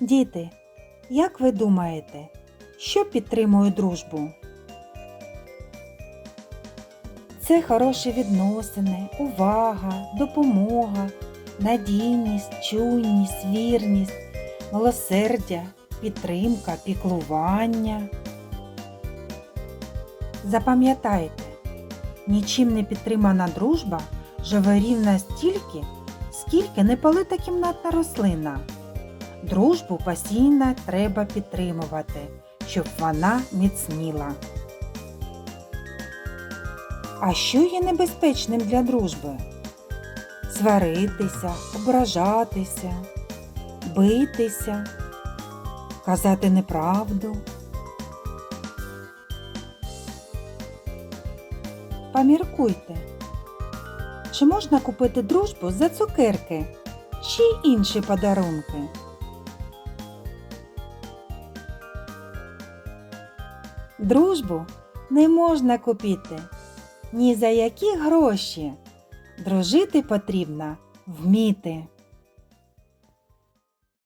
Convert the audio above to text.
Діти, як ви думаєте, що підтримує дружбу? Це хороші відносини, увага, допомога, надійність, чуйність, вірність, милосердя, підтримка, піклування. Запам'ятайте, нічим не підтримана дружба живе рівно стільки, скільки неполита кімнатна рослина. Дружбу постійно треба підтримувати, щоб вона міцніла. А що є небезпечним для дружби? Сваритися, ображатися, битися, казати неправду. Поміркуйте, чи можна купити дружбу за цукерки чи інші подарунки? Дружбу не можна купити ні за які гроші. Дружити потрібно вміти.